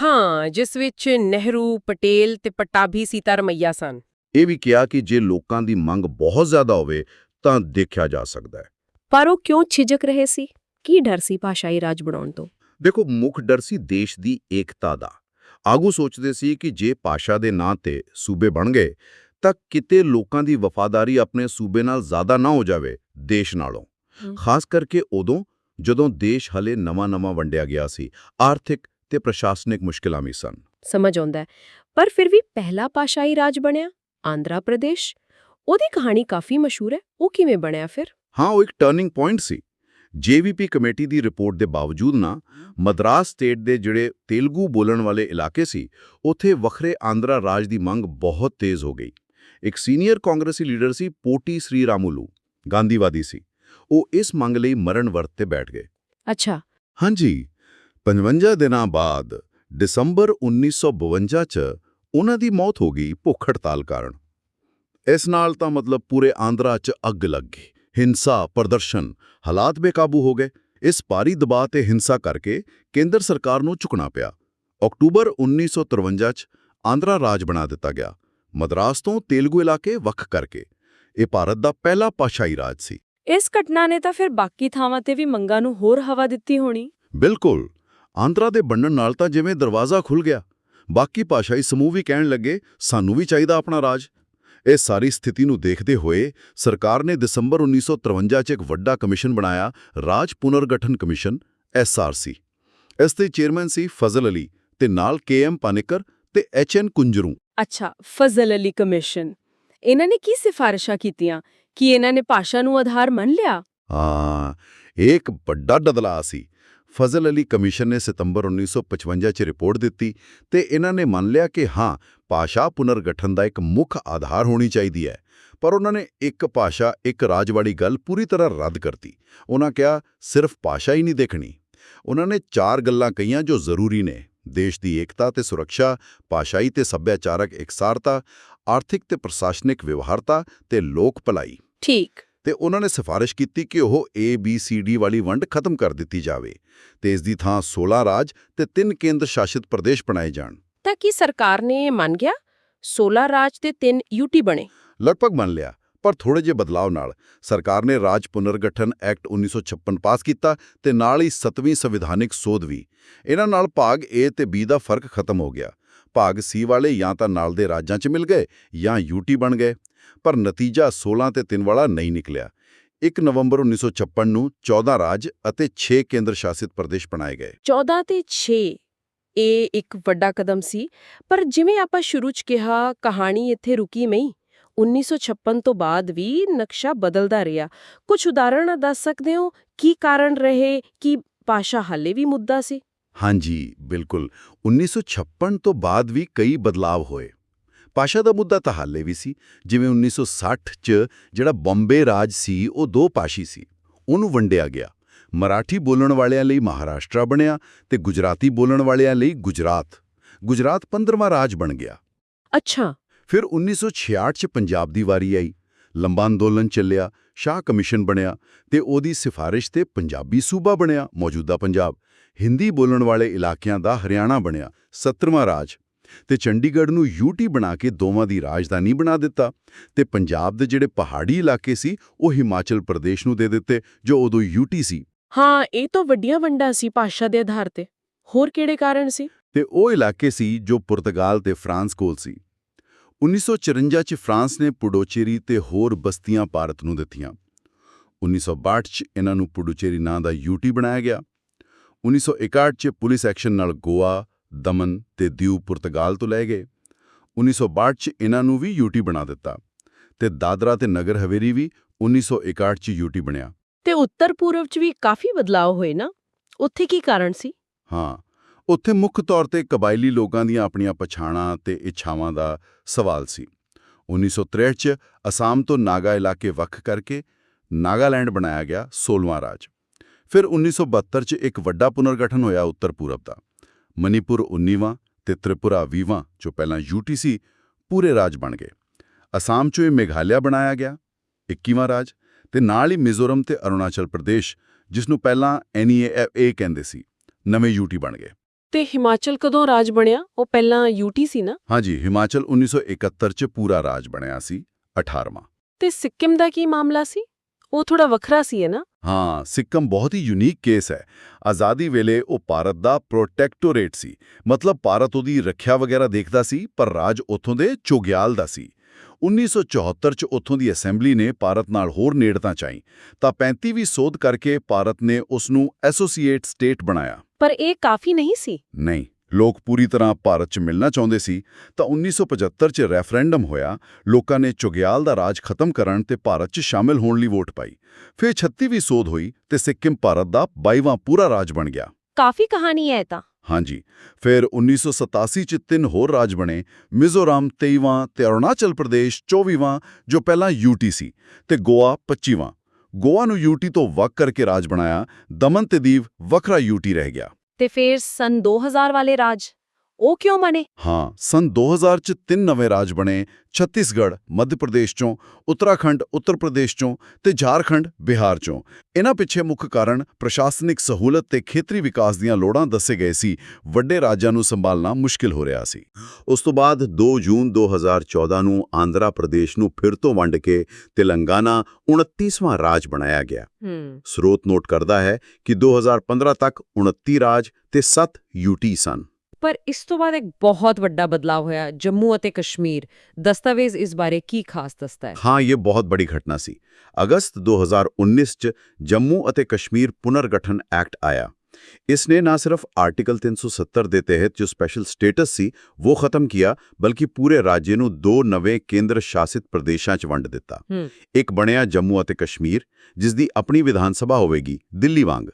ਹਾਂ ਜਿਸ ਵਿੱਚ ਨਹਿਰੂ ਪਟੇਲ ਤੇ ਪਟਾਭੀ ਸੀਤਾਰਮਈਆ ਸਨ। ਇਹ ਵੀ ਕਿਹਾ ਕਿ ਜੇ ਲੋਕਾਂ ਦੀ ਮੰਗ ਬਹੁਤ ਜ਼ਿਆਦਾ ਹੋਵੇ ਤਾਂ ਦੇਖਿਆ ਜਾ ਸਕਦਾ ਹੈ। ਪਰ ਉਹ ਕਿਉਂ ਛਿਜਕ ਰਹੇ ਸੀ? ਕੀ ਡਰ ਸੀ ਭਾਸ਼ਾਈ ਰਾਜ ਬਣਾਉਣ ਤੋਂ? ਦੇਖੋ ਮੁੱਖ ਡਰ ਸੀ ਦੇਸ਼ ਦੀ ਏਕਤਾ ਦਾ। ਆਗੂ ਸੋਚਦੇ ਸੀ ਕਿ ਜੇ ਭਾਸ਼ਾ ਦੇ ਨਾਂ ਤੇ ਸੂਬੇ ਬਣ ਗਏ ਤਾਂ ਕਿਤੇ ਲੋਕਾਂ ਦੀ ਵਫਾਦਾਰੀ ਆਪਣੇ ਸੂਬੇ ਨਾਲ ਜ਼ਿਆਦਾ ਨਾ ਹੋ ਜਾਵੇ ਦੇਸ਼ ਨਾਲੋਂ। ਖਾਸ ਕਰਕੇ ਉਦੋਂ ਜਦੋਂ ਦੇਸ਼ ਹਲੇ ਨਵਾਂ-ਨਵਾਂ ਵੰਡਿਆ ਗਿਆ ਸੀ ਆਰਥਿਕ ਤੇ ਪ੍ਰਸ਼ਾਸਨਿਕ ਮੁਸ਼ਕਲਾਂ ਵੀ ਸਨ। ਸਮਝ ਆਉਂਦਾ। ਪਰ ਫਿਰ ਵੀ ਪਹਿਲਾ ਭਾਸ਼ਾਈ ਰਾਜ ਬਣਿਆ ਆਂਧਰਾ ਪ੍ਰਦੇਸ਼। ਉਹਦੀ ਕਹਾਣੀ ਕਾਫੀ ਮਸ਼ਹੂਰ ਹੈ। ਉਹ ਕਿਵੇਂ ਬਣਿਆ ਫਿਰ? ਹਾਂ ਉਹ ਇੱਕ ਟਰਨਿੰਗ ਪੁਆਇੰਟ ਸੀ। ਜੇਵੀਪੀ ਕਮੇਟੀ ਦੀ ਰਿਪੋਰਟ ਦੇ ਬਾਵਜੂਦ ਨਾ ਮਦਰਾਸ ਸਟੇਟ ਦੇ ਜਿਹੜੇ ਤੇਲਗੂ ਬੋਲਣ ਵਾਲੇ ਇਲਾਕੇ ਸੀ ਉੱਥੇ ਵੱਖਰੇ ਆਂਧਰਾ ਰਾਜ ਦੀ ਮੰਗ ਬਹੁਤ ਤੇਜ਼ ਹੋ ਗਈ। ਇੱਕ ਸੀਨੀਅਰ ਕਾਂਗਰਸੀ ਲੀਡਰ ਸੀ ਪੋਟੀ ਸ੍ਰੀ ਰਾਮੁਲੂ ਗਾਂਧੀਵਾਦੀ ਸੀ। ਉਹ ਇਸ ਮੰਗ ਲਈ ਮਰਨ ਵਰਤ ਤੇ ਬੈਠ ਗਏ। ਅੱਛਾ। ਹਾਂਜੀ। 55 ਦਿਨਾਂ ਬਾਅਦ ਦਸੰਬਰ 1952 ਚ ਉਹਨਾਂ ਦੀ ਮੌਤ ਹੋ ਗਈ ਭੁੱਖ ਹੜਤਾਲ ਕਾਰਨ। ਇਸ ਨਾਲ ਤਾਂ ਮਤਲਬ ਪੂਰੇ ਆਂਧਰਾ ਚ ਅੱਗ ਲੱਗ ਗਈ ਹਿੰਸਾ ਪ੍ਰਦਰਸ਼ਨ ਹਾਲਾਤ ਬੇਕਾਬੂ ਹੋ ਗਏ। ਇਸ ਭਾਰੀ ਦਬਾਅ ਤੇ ਹਿੰਸਾ ਕਰਕੇ ਕੇਂਦਰ ਸਰਕਾਰ ਨੂੰ ਝੁਕਣਾ ਪਿਆ। ਅਕਤੂਬਰ 1953 ਚ ਆਂਧਰਾ ਰਾਜ ਬਣਾ ਦਿੱਤਾ ਗਿਆ ਮਦਰਾਸ ਤੋਂ ਤੇਲਗੂ ਇਲਾਕੇ ਵੱਖ ਕਰਕੇ। ਇਹ ਭਾਰਤ ਦਾ ਪਹਿਲਾ ਭਾਸ਼ਾਈ ਰਾਜ ਸੀ। ਇਸ ਘਟਨਾ ਨੇ ਤਾਂ ਫਿਰ ਬਾਕੀ ਥਾਵਾਂ ਤੇ ਵੀ ਮੰਗਾਂ ਨੂੰ ਹੋਰ ਹਵਾ ਦਿੱਤੀ ਹੋਣੀ? ਬਿਲਕੁਲ। ਆਂਧਰਾ ਦੇ ਬਣਨ ਨਾਲ ਤਾਂ ਜਿਵੇਂ ਦਰਵਾਜ਼ਾ ਖੁੱਲ ਗਿਆ ਬਾਕੀ ਭਾਸ਼ਾਈ ਸਮੂਹ ਵੀ ਕਹਿਣ ਲੱਗੇ ਸਾਨੂੰ ਵੀ ਚਾਹੀਦਾ ਆਪਣਾ ਰਾਜ। ਇਹ ਸਾਰੀ ਸਥਿਤੀ ਨੂੰ ਦੇਖਦੇ ਹੋਏ ਸਰਕਾਰ ਨੇ ਦਸੰਬਰ 1953 'ਚ ਇੱਕ ਵੱਡਾ ਕਮਿਸ਼ਨ ਬਣਾਇਆ ਰਾਜ ਪੁਨਰਗਠਨ ਕਮਿਸ਼ਨ ਐਸਆਰਸੀ ਇਸ ਦੇ ਚੇਅਰਮੈਨ ਸੀ ਫਜ਼ਲ ਅਲੀ ਤੇ ਨਾਲ ਕੇਐਮ ਪਾਨੇਕਰ ਤੇ ਐਚਐਨ ਕੁੰਜਰੂ। ਅੱਛਾ ਫਜ਼ਲ ਅਲੀ ਕਮਿਸ਼ਨ। ਇਹਨਾਂ ਨੇ ਕੀ ਸਿਫਾਰਿਸ਼ਾਂ ਕੀਤੀਆਂ? ਕਿ ਇਹਨਾਂ ਨੇ ਭਾਸ਼ਾ ਨੂੰ ਆਧਾਰ ਮੰਨ ਲਿਆ? ਹਾਂ ਇੱਕ ਵੱਡਾ ਬਦਲਾਅ ਸੀ। ਫਜ਼ਲ ਅਲੀ ਕਮਿਸ਼ਨ ਨੇ ਸਤੰਬਰ 1955 'ਚ ਰਿਪੋਰਟ ਦਿੱਤੀ ਤੇ ਇਹਨਾਂ ਨੇ ਮੰਨ ਲਿਆ ਕਿ ਹਾਂ, ਭਾਸ਼ਾ ਪੁਨਰਗਠਨ ਦਾ ਇੱਕ ਮੁੱਖ ਆਧਾਰ ਹੋਣੀ ਚਾਹੀਦੀ ਹੈ। ਪਰ ਉਹਨਾਂ ਨੇ ਇੱਕ ਭਾਸ਼ਾ, ਇੱਕ ਰਾਜ ਵਾਲੀ ਗੱਲ ਪੂਰੀ ਤਰ੍ਹਾਂ ਰੱਦ ਕਰਤੀ। ਉਹਨਾਂ ਕਿਹਾ, ਸਿਰਫ ਭਾਸ਼ਾ ਹੀ ਨਹੀਂ ਦੇਖਣੀ। ਉਹਨਾਂ ਨੇ ਚਾਰ ਗੱਲਾਂ ਕਹੀਆਂ ਜੋ ਜ਼ਰੂਰੀ ਨੇ। ਦੇਸ਼ ਦੀ ਏਕਤਾ ਤੇ ਸੁਰੱਖਿਆ, ਭਾਸ਼ਾਈ ਤੇ ਸੱਭਿਆਚਾਰਕ ਇਕਸਾਰਤਾ, ਆਰਥਿਕ ਤੇ ਪ੍ਰਸ਼ਾਸਨਿਕ ਵਿਵਹਾਰਤਾ ਤੇ ਲੋਕ ਭਲਾਈ। ਠੀਕ। ਤੇ ਉਹਨਾਂ ਨੇ ਸਿਫਾਰਿਸ਼ ਕੀਤੀ ਕਿ ਉਹ A B C D ਵਾਲੀ ਵੰਡ ਖਤਮ ਕਰ ਦਿੱਤੀ ਜਾਵੇ ਤੇ ਇਸ ਦੀ ਥਾਂ 16 ਰਾਜ ਤੇ 3 ਕੇਂਦਰ ਸ਼ਾਸਿਤ ਪ੍ਰਦੇਸ਼ ਬਣਾਏ ਜਾਣ। ਤਾਂ ਕੀ ਸਰਕਾਰ ਨੇ ਇਹ ਮੰਨ ਗਿਆ? 16 ਰਾਜ ਤੇ 3 ਯੂਟੀ ਬਣੇ। ਲਗਭਗ ਮੰਨ ਲਿਆ ਪਰ ਥੋੜੇ ਜਿਹੇ ਬਦਲਾਅ ਨਾਲ ਸਰਕਾਰ ਨੇ ਰਾਜ ਪੁਨਰਗਠਨ ਐਕਟ 1956 ਪਾਸ ਕੀਤਾ ਤੇ ਨਾਲ ਹੀ 7ਵੀਂ ਸੰਵਿਧਾਨਿਕ ਸੋਧ ਵੀ। ਇਹਨਾਂ ਨਾਲ ਭਾਗ A ਤੇ B ਦਾ ਫ਼ਰਕ ਖਤਮ ਹੋ ਗਿਆ। ਭਾਗ ਸੀ ਵਾਲੇ ਜਾਂ ਤਾਂ ਨਾਲ ਦੇ ਰਾਜਾਂ 'ਚ ਮਿਲ ਗਏ ਜਾਂ ਯੂਟੀ ਬਣ ਗਏ, ਪਰ ਨਤੀਜਾ 16 ਤੇ 3 ਵਾਲਾ ਨਹੀਂ ਨਿਕਲਿਆ। 1 ਨਵੰਬਰ 1956 ਨੂੰ 14 ਰਾਜ ਅਤੇ 6 ਕੇਂਦਰ ਸ਼ਾਸਿਤ ਪ੍ਰਦੇਸ਼ ਬਣਾਏ ਗਏ। 14 ਤੇ 6 ਇਹ ਇੱਕ ਵੱਡਾ ਕਦਮ ਸੀ, ਪਰ ਜਿਵੇਂ ਆਪਾਂ ਸ਼ੁਰੂ ਚ ਕਿਹਾ, ਕਹਾਣੀ ਇੱਥੇ ਰੁਕੀ ਨਹੀਂ। 1956 ਤੋਂ ਬਾਅਦ ਵੀ ਨਕਸ਼ਾ ਬਦਲਦਾ ਰਿਹਾ। ਕੁਝ ਉਦਾਹਰਣ ਦੱਸ ਸਕਦੇ ਹੋ? ਕੀ ਕਾਰਨ ਰਹੇ? ਕਿ ਭਾਸ਼ਾ ਹਾਲੇ ਵੀ ਮੁੱਦਾ ਸੀ? ਹਾਂਜੀ ਬਿਲਕੁਲ। 1956 ਤੋਂ ਬਾਅਦ ਵੀ ਕਈ ਬਦਲਾਵ ਹੋਏ। ਭਾਸ਼ਾ ਦਾ ਮੁੱਦਾ ਤਾਂ ਹਾਲੇ ਵੀ ਸੀ। ਜਿਵੇਂ 1960 'ਚ ਜਿਹੜਾ ਬੰਬੇ ਰਾਜ ਸੀ ਉਹ ਦੋ ਭਾਸ਼ੀ ਸੀ। ਉਹਨੂੰ ਵੰਡਿਆ ਗਿਆ। ਮਰਾਠੀ ਬੋਲਣ ਵਾਲਿਆਂ ਲਈ ਮਹਾਰਾਸ਼ਟਰ ਬਣਿਆ ਤੇ ਗੁਜਰਾਤੀ ਬੋਲਣ ਵਾਲਿਆਂ ਲਈ ਗੁਜਰਾਤ। ਗੁਜਰਾਤ 15ਵਾਂ ਰਾਜ ਬਣ ਗਿਆ। ਅੱਛਾ। ਫਿਰ 1966 'ਚ ਪੰਜਾਬ ਦੀ ਵਾਰੀ ਆਈ। ਲੰਬਾ ਅੰਦੋਲਨ ਚੱਲਿਆ ਸ਼ਾਹ ਕਮਿਸ਼ਨ ਬਣਿਆ ਤੇ ਉਹਦੀ ਸਿਫਾਰਿਸ਼ ਤੇ ਪੰਜਾਬੀ ਸੂਬਾ ਬਣਿਆ ਮੌਜੂਦਾ ਪੰਜਾਬ। ਹਿੰਦੀ ਬੋਲਣ ਵਾਲੇ ਇਲਾਕਿਆਂ ਦਾ ਹਰਿਆਣਾ ਬਣਿਆ 17ਵਾਂ ਰਾਜ। ਤੇ ਚੰਡੀਗੜ੍ਹ ਨੂੰ ਯੂਟੀ ਬਣਾ ਕੇ ਦੋਵਾਂ ਦੀ ਰਾਜਧਾਨੀ ਬਣਾ ਦਿੱਤਾ ਤੇ ਪੰਜਾਬ ਦੇ ਜਿਹੜੇ ਪਹਾੜੀ ਇਲਾਕੇ ਸੀ ਉਹ ਹਿਮਾਚਲ ਪ੍ਰਦੇਸ਼ ਨੂੰ ਦੇ ਦਿੱਤੇ ਜੋ ਉਦੋਂ ਯੂਟੀ ਸੀ। ਹਾਂ ਇਹ ਤਾਂ ਵੱਡੀਆਂ ਵੰਡਾਂ ਸੀ ਭਾਸ਼ਾ ਦੇ ਆਧਾਰ ਤੇ। ਹੋਰ ਕਿਹੜੇ ਕਾਰਨ ਸੀ? ਤੇ ਉਹ ਇਲਾਕੇ ਸੀ ਜੋ ਪੁਰਤਗਾਲ ਤੇ ਫਰਾਂਸ ਕੋਲ ਸੀ। 1954 ਚ ਫਰਾਂਸ ਨੇ ਪੁਡੋਚੇਰੀ ਤੇ ਹੋਰ ਬਸਤੀਆਂ ਭਾਰਤ ਨੂੰ ਦਿੱਤੀਆਂ। 1962 ਚ ਇਹਨਾਂ ਨੂੰ ਪੁਡੁਚੇਰੀ ਨਾਂ ਦਾ ਯੂਟੀ ਬਣਾਇਆ ਗਿਆ। 1961 ਚ ਪੁਲਿਸ ਐਕਸ਼ਨ ਨਾਲ ਗੋਆ ਦਮਨ ਤੇ ਦਿਊ ਪੁਰਤਗਾਲ ਤੋਂ ਲੈ ਗਏ। 1962 ਚ ਇਹਨਾਂ ਨੂੰ ਵੀ ਯੂਟੀ ਬਣਾ ਦਿੱਤਾ ਤੇ ਦਾਦਰਾ ਤੇ ਨਗਰ ਹਵੇਲੀ ਵੀ 1961 ਚ ਯੂਟੀ ਬਣਿਆ। ਤੇ ਉੱਤਰ ਪੂਰਬ ਚ ਵੀ ਕਾਫੀ ਬਦਲਾਅ ਹੋਏ ਨਾ? ਉੱਥੇ ਕੀ ਕਾਰਨ ਸੀ? ਹਾਂ ਉੱਥੇ ਮੁੱਖ ਤੌਰ ਤੇ ਕਬਾਇਲੀ ਲੋਕਾਂ ਦੀਆਂ ਆਪਣੀਆਂ ਪਛਾਣਾਂ ਤੇ ਇੱਛਾਵਾਂ ਦਾ ਸਵਾਲ ਸੀ। 1963 ਚ ਅਸਾਮ ਤੋਂ ਨਾਗਾ ਇਲਾਕੇ ਵੱਖ ਕਰਕੇ ਨਾਗਾਲੈਂਡ ਬਣਾਇਆ ਗਿਆ 16ਵਾਂ ਰਾਜ। ਫਿਰ 1972 ਚ ਇੱਕ ਵੱਡਾ ਪੁਨਰਗਠਨ ਹੋਇਆ ਉੱਤਰ ਪੂਰਬ ਦਾ। ਮਨੀਪੁਰ 19ਵਾਂ ਤੇ ਤ੍ਰਿਪੁਰਾ 20ਵਾਂ ਜੋ ਪਹਿਲਾਂ ਯੂਟੀ ਸੀ ਪੂਰੇ ਰਾਜ ਬਣ ਗਏ। ਅਸਾਮ ਚੋਂ ਇਹ ਮੇਘਾਲਿਆ ਬਣਾਇਆ ਗਿਆ 21ਵਾਂ ਰਾਜ ਤੇ ਨਾਲ ਹੀ ਮਿਜ਼ੋਰਮ ਤੇ ਅਰੁਣਾਚਲ ਪ੍ਰਦੇਸ਼ ਜਿਸ ਨੂੰ ਪਹਿਲਾਂ NEA ਕਹਿੰਦੇ ਸੀ ਨਵੇਂ ਯੂਟੀ ਬਣ ਗਏ। ਤੇ ਹਿਮਾਚਲ ਕਦੋਂ ਰਾਜ ਬਣਿਆ? ਉਹ ਪਹਿਲਾਂ ਯੂਟੀ ਸੀ ਨਾ? ਹਾਂਜੀ ਹਿਮਾਚਲ 1971 ਚ ਪੂਰਾ ਰਾਜ ਬਣਿਆ ਸੀ 18ਵਾਂ ਤੇ ਸਿੱਕਿਮ ਦਾ ਕੀ ਮਾਮਲਾ ਸੀ? ਉਹ ਥੋੜਾ ਵੱਖਰਾ ਸੀ ਹੈ ਨਾ? ਹਾਂ ਸਿੱਕਮ ਬਹੁਤ ਹੀ ਯੂਨੀਕ ਕੇਸ ਹੈ। ਆਜ਼ਾਦੀ ਵੇਲੇ ਉਹ ਭਾਰਤ ਦਾ ਪ੍ਰੋਟੈਕਟੋਰੇਟ ਸੀ। ਮਤਲਬ ਭਾਰਤ ਉਹਦੀ ਰੱਖਿਆ ਵਗੈਰਾ ਦੇਖਦਾ ਸੀ ਪਰ ਰਾਜ ਉੱਥੋਂ ਦੇ ਚੋਗਿਆਲ ਦਾ ਸੀ। 1974 ਚ ਉੱਥੋਂ ਦੀ ਅਸੈਂਬਲੀ ਨੇ ਭਾਰਤ ਨਾਲ ਹੋਰ ਨੇੜਤਾ ਚਾਹੀ ਤਾਂ 35ਵੀਂ ਸੋਧ ਕਰਕੇ ਭਾਰਤ ਨੇ ਉਸ ਨੂੰ ਐਸੋਸੀਏਟ ਸਟੇਟ ਬਣਾਇਆ। ਪਰ ਇਹ ਕਾਫੀ ਨਹੀਂ ਸੀ? ਨਹੀਂ। ਲੋਕ ਪੂਰੀ ਤਰ੍ਹਾਂ ਭਾਰਤ 'ਚ ਮਿਲਣਾ ਚਾਹੁੰਦੇ ਸੀ ਤਾਂ 1975 'ਚ ਰੈਫਰੈਂਡਮ ਹੋਇਆ ਲੋਕਾਂ ਨੇ ਚੁਗਿਆਲ ਦਾ ਰਾਜ ਖਤਮ ਕਰਨ ਤੇ ਭਾਰਤ 'ਚ ਸ਼ਾਮਿਲ ਹੋਣ ਲਈ ਵੋਟ ਪਾਈ। ਫਿਰ 36ਵੀਂ ਸੋਧ ਹੋਈ ਤੇ ਸਿੱਕਿਮ ਭਾਰਤ ਦਾ 22ਵਾਂ ਪੂਰਾ ਰਾਜ ਬਣ ਗਿਆ। ਕਾਫੀ ਕਹਾਣੀ ਹੈ ਇਹ ਤਾਂ। ਹਾਂਜੀ ਫਿਰ 1987 ਚ ਤਿੰਨ ਹੋਰ ਰਾਜ ਬਣੇ ਮਿਜ਼ੋਰਮ 23ਵਾਂ ਤੇ ਅਰੁਣਾਚਲ ਪ੍ਰਦੇਸ਼ 24ਵਾਂ ਜੋ ਪਹਿਲਾਂ ਯੂਟੀ ਸੀ ਤੇ ਗੋਆ 25ਵਾਂ ਗੋਆ ਨੂੰ ਯੂਟੀ ਤੋਂ ਵੱਖ ਕਰਕੇ ਰਾਜ ਬਣਾਇਆ ਦਮਨ ਤੇ ਦੀਵ ਵੱਖਰਾ ਯੂਟੀ ਰਹਿ ਗਿਆ। ਤੇ ਫਿਰ ਸਨ 2000 ਵਾਲੇ ਰਾਜ। ਉਹ ਕਿਉਂ ਮਨੇ ਹਾਂ ਸਨ 2000 ਚ ਤਿੰਨ ਨਵੇਂ ਰਾਜ ਬਣੇ ਛੱਤੀਸਗੜ੍ਹ ਮੱਧ ਪ੍ਰਦੇਸ਼ ਚੋਂ ਉੱਤਰਾਖੰਡ ਉੱਤਰ ਪ੍ਰਦੇਸ਼ ਚੋਂ ਤੇ ਝਾਰਖੰਡ ਬਿਹਾਰ ਚੋਂ। ਇਹਨਾਂ ਪਿੱਛੇ ਮੁੱਖ ਕਾਰਨ ਪ੍ਰਸ਼ਾਸਨਿਕ ਸਹੂਲਤ ਤੇ ਖੇਤਰੀ ਵਿਕਾਸ ਦੀਆਂ ਲੋੜਾਂ ਦੱਸੇ ਗਏ ਸੀ। ਵੱਡੇ ਰਾਜਾਂ ਨੂੰ ਸੰਭਾਲਣਾ ਮੁਸ਼ਕਿਲ ਹੋ ਰਿਹਾ ਸੀ। ਉਸ ਤੋਂ ਬਾਅਦ 2 ਜੂਨ 2014 ਨੂੰ ਆਂਧਰਾ ਪ੍ਰਦੇਸ਼ ਨੂੰ ਫਿਰ ਤੋਂ ਵੰਡ ਕੇ ਤੇਲੰਗਾਨਾ 29ਵਾਂ ਰਾਜ ਬਣਾਇਆ ਗਿਆ। ਸਰੋਤ ਨੋਟ ਕਰਦਾ ਹੈ ਕਿ 2015 ਤੱਕ 29 ਰਾਜ ਤੇ 7 ਯੂਟੀ ਸਨ। ਪਰ ਇਸ ਤੋਂ ਬਾਅਦ ਇੱਕ ਬਹੁਤ ਵੱਡਾ ਬਦਲਾਅ ਹੋਇਆ ਜੰਮੂ ਅਤੇ ਕਸ਼ਮੀਰ। ਦਸਤਾਵੇਜ਼ ਇਸ ਬਾਰੇ ਕੀ ਖਾਸ ਦੱਸਦਾ ਹੈ? ਹਾਂ ਇਹ ਬਹੁਤ ਬੜੀ ਘਟਨਾ ਸੀ। ਅਗਸਤ 2019 ਚ ਜੰਮੂ ਅਤੇ ਕਸ਼ਮੀਰ ਪੁਨਰਗਠਨ ਐਕਟ ਆਇਆ। ਇਸ ਨੇ ਨਾ ਸਿਰਫ ਆਰਟੀਕਲ 370 ਦੇ ਤਹਿਤ ਜੋ ਸਪੈਸ਼ਲ ਸਟੇਟਸ ਸੀ ਉਹ ਖਤਮ ਕੀਤਾ ਬਲਕਿ ਪੂਰੇ ਰਾਜ ਨੂੰ ਦੋ ਨਵੇਂ ਕੇਂਦਰ ਸ਼ਾਸਿਤ ਪ੍ਰਦੇਸ਼ਾਂ 'ਚ ਵੰਡ ਦਿੱਤਾ। ਇੱਕ ਬਣਿਆ ਜੰਮੂ ਅਤੇ ਕਸ਼ਮੀਰ ਜਿਸ ਦੀ ਆਪਣੀ ਵਿਧਾਨ ਸਭਾ ਹੋਵੇਗੀ ਦਿੱਲੀ ਵਾਂਗ।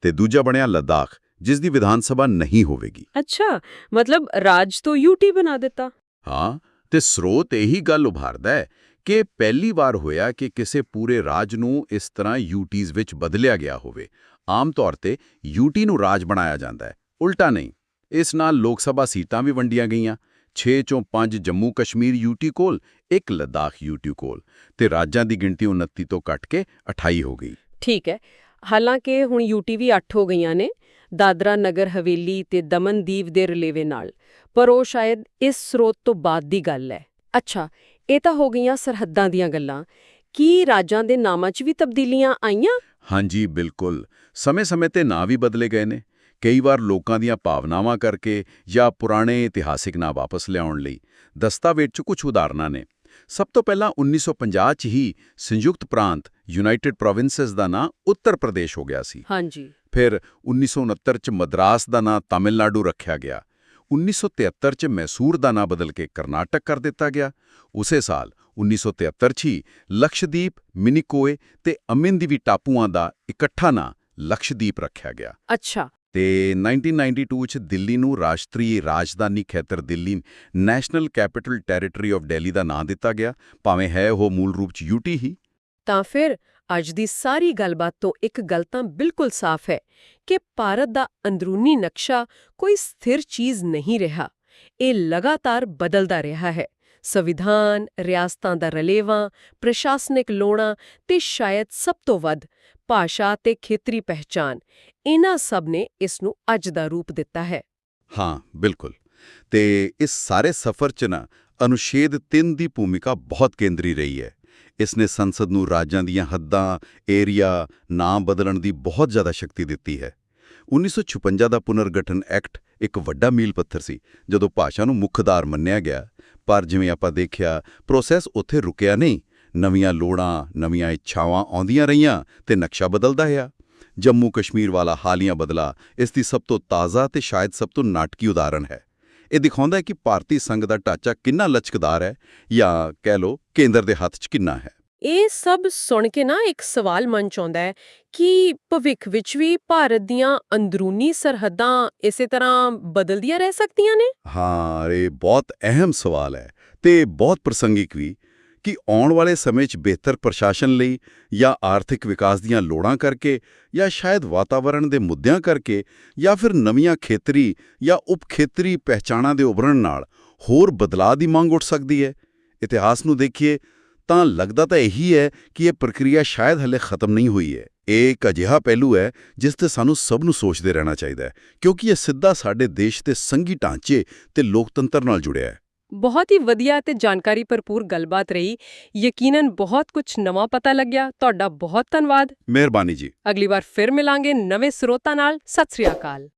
ਤੇ ਦੂਜਾ ਬਣਿਆ ਲੱਦਾਖ। ਜਿਸ ਦੀ ਵਿਧਾਨ ਸਭਾ ਨਹੀਂ ਹੋਵੇਗੀ। ਅੱਛਾ ਮਤਲਬ ਰਾਜ ਤੋਂ ਯੂਟੀ ਬਣਾ ਦਿੱਤਾ? ਹਾਂ ਤੇ ਸਰੋਤ ਇਹੀ ਗੱਲ ਉਭਾਰਦਾ ਹੈ ਕਿ ਪਹਿਲੀ ਵਾਰ ਹੋਇਆ ਕਿ ਕਿਸੇ ਪੂਰੇ ਰਾਜ ਨੂੰ ਇਸ ਤਰ੍ਹਾਂ ਯੂਟੀਜ਼ ਵਿੱਚ ਬਦਲਿਆ ਗਿਆ ਹੋਵੇ। ਆਮ ਤੌਰ ਤੇ ਯੂਟੀ ਨੂੰ ਰਾਜ ਬਣਾਇਆ ਜਾਂਦਾ ਹੈ। ਉਲਟਾ ਨਹੀਂ ਇਸ ਨਾਲ ਲੋਕ ਸਭਾ ਸੀਟਾਂ ਵੀ ਵੰਡੀਆਂ ਗਈਆਂ। 6 ਚੋਂ 5 ਜੰਮੂ ਕਸ਼ਮੀਰ ਯੂਟੀ ਕੋਲ ਇੱਕ ਲੱਦਾਖ ਯੂਟੀ ਕੋਲ ਤੇ ਰਾਜਾਂ ਦੀ ਗਿਣਤੀ 29 ਤੋਂ ਘਟ ਕੇ 28 ਹੋ ਗਈ। ਠੀਕ ਹੈ ਹਾਲਾਂਕਿ ਹੁਣ ਯੂਟੀ ਵੀ 8 ਹੋ ਗਈਆਂ ਨੇ ਦਾਦਰਾ ਨਗਰ ਹਵੇਲੀ ਤੇ ਦਮਨਦੀਵ ਦੇ ਰਲੇਵੇ ਨਾਲ ਪਰ ਉਹ ਸ਼ਾਇਦ ਇਸ ਸਰੋਤ ਤੋਂ ਬਾਅਦ ਦੀ ਗੱਲ ਹੈ। ਅੱਛਾ ਇਹ ਤਾਂ ਹੋ ਗਈਆਂ ਸਰਹੱਦਾਂ ਦੀਆਂ ਗੱਲਾਂ। ਕੀ ਰਾਜਾਂ ਦੇ ਨਾਮਾਂ 'ਚ ਵੀ ਤਬਦੀਲੀਆਂ ਆਈਆਂ? ਹਾਂਜੀ ਬਿਲਕੁਲ। ਸਮੇਂ-ਸਮੇਂ ਤੇ ਨਾਂ ਵੀ ਬਦਲੇ ਗਏ ਨੇ। ਕਈ ਵਾਰ ਲੋਕਾਂ ਦੀਆਂ ਭਾਵਨਾਵਾਂ ਕਰਕੇ ਜਾਂ ਪੁਰਾਣੇ ਇਤਿਹਾਸਿਕ ਨਾਂ ਵਾਪਸ ਲਿਆਉਣ ਲਈ ਦਸਤਾਵੇਜ਼ 'ਚ ਕੁਝ ਉਦਾਹਰਨਾਂ ਨੇ। ਸਭ ਤੋਂ ਪਹਿਲਾਂ 1950 'ਚ ਹੀ ਸੰਯੁਕਤ ਪ੍ਰਾਂਤ ਯੂਨਾਈਟਿਡ ਪ੍ਰੋਵਿੰਸਸ ਦਾ ਨਾਂ ਉੱਤਰ ਪ੍ਰਦੇਸ਼ ਹੋ ਗਿਆ ਸੀ। ਹਾਂਜੀ। ਫਿਰ 1969 'ਚ ਮਦਰਾਸ ਦਾ ਨਾਂ ਤਾਮਿਲਨਾਡੂ ਰੱਖਿਆ ਗਿਆ। 1973 'ਚ ਮੈਸੂਰ ਦਾ ਨਾਂ ਬਦਲ ਕੇ ਕਰਨਾਟਕ ਕਰ ਦਿੱਤਾ ਗਿਆ। ਉਸੇ ਸਾਲ 1973 'ਚ ਹੀ ਲਕਸ਼ਦੀਪ ਮਿਨੀਕੋਏ ਤੇ ਅਮਿੰਦੀਵੀ ਟਾਪੂਆਂ ਦਾ ਇਕੱਠਾ ਨਾਂ ਲਕਸ਼ਦੀਪ ਰੱਖਿਆ ਗਿਆ। ਅੱਛਾ। ਤੇ 1992 ਚ ਦਿੱਲੀ ਨੂੰ ਰਾਸ਼ਟਰੀ ਰਾਜਧਾਨੀ ਖੇਤਰ Delhi national capital territory of Delhi ਦਾ ਨਾਂ ਦਿੱਤਾ ਗਿਆ। ਭਾਵੇਂ ਹੈ ਉਹ ਮੂਲ ਰੂਪ ਚ ਯੂਟੀ ਹੀ। ਤਾਂ ਫਿਰ ਅੱਜ ਦੀ ਸਾਰੀ ਗੱਲਬਾਤ ਤੋਂ ਇੱਕ ਗੱਲ ਤਾਂ ਬਿਲਕੁਲ ਸਾਫ਼ ਹੈ ਕਿ ਭਾਰਤ ਦਾ ਅੰਦਰੂਨੀ ਨਕਸ਼ਾ ਕੋਈ ਸਥਿਰ ਚੀਜ਼ ਨਹੀਂ ਰਿਹਾ। ਇਹ ਲਗਾਤਾਰ ਬਦਲਦਾ ਰਿਹਾ ਹੈ। ਸੰਵਿਧਾਨ, ਰਿਆਸਤਾਂ ਦਾ ਰਲੇਵਾਂ, ਪ੍ਰਸ਼ਾਸਨਿਕ ਲੋੜਾਂ ਤੇ ਸ਼ਾਇਦ ਸਭ ਤੋਂ ਵੱਧ ਭਾਸ਼ਾ ਤੇ ਖੇਤਰੀ ਪਹਿਚਾਨ ਇਹਨਾਂ ਸਭ ਨੇ ਇਸ ਨੂੰ ਅੱਜ ਦਾ ਰੂਪ ਦਿੱਤਾ ਹੈ। ਹਾਂ, ਬਿਲਕੁਲ। ਤੇ ਇਸ ਸਾਰੇ ਸਫ਼ਰ ਚ ਨਾ ਅਨੁਸ਼ੇਦ 3 ਦੀ ਭੂਮਿਕਾ ਬਹੁਤ ਕੇਂਦਰੀ ਰਹੀ ਹੈ। ਇਸ ਨੇ ਸੰਸਦ ਨੂੰ ਰਾਜਾਂ ਦੀਆਂ ਹੱਦਾਂ, ਏਰੀਆ ਨਾਮ ਬਦਲਣ ਦੀ ਬਹੁਤ ਜ਼ਿਆਦਾ ਸ਼ਕਤੀ ਦਿੱਤੀ ਹੈ। 1956 ਦਾ ਪੁਨਰਗਠਨ ਐਕਟ ਇੱਕ ਵੱਡਾ ਮੀਲ ਪੱਥਰ ਸੀ, ਜਦੋਂ ਭਾਸ਼ਾ ਨੂੰ ਮੁੱਖ ਮੰਨਿਆ ਗਿਆ। ਪਰ ਜਿਵੇਂ ਆਪਾਂ ਦੇਖਿਆ ਪ੍ਰੋਸੈਸ ਉੱਥੇ ਰੁਕਿਆ ਨਹੀਂ। ਨਵੀਆਂ ਲੋੜਾਂ, ਨਵੀਆਂ ਇੱਛਾਵਾਂ ਆਉਂਦੀਆਂ ਰਹੀਆਂ ਤੇ ਨਕਸ਼ਾ ਬਦਲਦਾ ਰਿਹਾ। ਜੰਮੂ ਕਸ਼ਮੀਰ ਵਾਲਾ ਹਾਲੀਆਂ ਬਦਲਾ ਇਸ ਦੀ ਸਭ ਤੋਂ ਤਾਜ਼ਾ ਤੇ ਸ਼ਾਇਦ ਸਭ ਤੋਂ ਨਾਟਕੀ ਉਦਾਹਰਣ ਹੈ। ਇਹ ਦਿਖਾਉਂਦਾ ਹੈ ਕਿ ਭਾਰਤੀ ਸੰਘ ਦਾ ਢਾਂਚਾ ਕਿੰਨਾ ਲਚਕਦਾਰ ਹੈ ਜਾਂ ਕਹਿ ਲਓ ਕੇਂਦਰ ਦੇ ਹੱਥ 'ਚ ਕਿੰਨਾ ਹੈ। ਇਹ ਸਭ ਸੁਣ ਕੇ ਨਾ ਇੱਕ ਸਵਾਲ ਮਨ ਚ ਆਉਂਦਾ ਹੈ ਕਿ ਭਵਿੱਖ ਵਿੱਚ ਵੀ ਭਾਰਤ ਦੀਆਂ ਅੰਦਰੂਨੀ ਸਰਹੱਦਾਂ ਇਸੇ ਤਰ੍ਹਾਂ ਬਦਲਦੀਆਂ ਰਹਿ ਸਕਦੀਆਂ ਨੇ? ਹਾਂ ਇਹ ਬਹੁਤ ਅਹਿਮ ਸਵਾਲ ਹੈ ਤੇ ਬਹੁਤ ਪ੍ਰਸੰਗਿਕ ਵੀ। ਕਿ ਆਉਣ ਵਾਲੇ ਸਮੇਂ 'ਚ ਬਿਹਤਰ ਪ੍ਰਸ਼ਾਸਨ ਲਈ ਜਾਂ ਆਰਥਿਕ ਵਿਕਾਸ ਦੀਆਂ ਲੋੜਾਂ ਕਰਕੇ ਜਾਂ ਸ਼ਾਇਦ ਵਾਤਾਵਰਣ ਦੇ ਮੁੱਦਿਆਂ ਕਰਕੇ ਜਾਂ ਫਿਰ ਨਵੀਆਂ ਖੇਤਰੀ ਜਾਂ ਉਪ-ਖੇਤਰੀ ਪਹਿਚਾਣਾਂ ਦੇ ਉਭਰਨ ਨਾਲ ਹੋਰ ਬਦਲਾਅ ਦੀ ਮੰਗ ਉੱਠ ਸਕਦੀ ਹੈ। ਇਤਿਹਾਸ ਨੂੰ ਦੇਖੀਏ ਤਾਂ ਲੱਗਦਾ ਤਾਂ ਇਹੀ ਹੈ ਕਿ ਇਹ ਪ੍ਰਕਿਰਿਆ ਸ਼ਾਇਦ ਹਲੇ ਖਤਮ ਨਹੀਂ ਹੋਈ ਹੈ। ਇਹ ਇੱਕ ਅਜਿਹਾ ਪਹਿਲੂ ਹੈ ਜਿਸ ਤੇ ਸਾਨੂੰ ਸਭ ਨੂੰ ਸੋਚਦੇ ਰਹਿਣਾ ਚਾਹੀਦਾ ਹੈ ਕਿਉਂਕਿ ਇਹ ਸਿੱਧਾ ਸਾਡੇ ਦੇਸ਼ ਦੇ ਸੰਘੀ ਢਾਂਚੇ ਤੇ ਲੋਕਤੰਤਰ ਨਾਲ ਜੁੜਿਆ ਹੈ। ਬਹੁਤ ਹੀ ਵਧੀਆ ਤੇ ਜਾਣਕਾਰੀ ਭਰਪੂਰ ਗੱਲਬਾਤ ਰਹੀ ਯਕੀਨਨ ਬਹੁਤ ਕੁਝ ਨਵਾਂ ਪਤਾ ਲੱਗਿਆ ਤੁਹਾਡਾ ਬਹੁਤ ਧੰਨਵਾਦ ਮਿਹਰਬਾਨੀ ਜੀ ਅਗਲੀ ਵਾਰ ਫਿਰ ਮਿਲਾਂਗੇ ਨਵੇਂ ਸਰੋਤਾਂ ਨਾਲ ਸਤਿ ਸ੍ਰੀ ਅਕਾਲ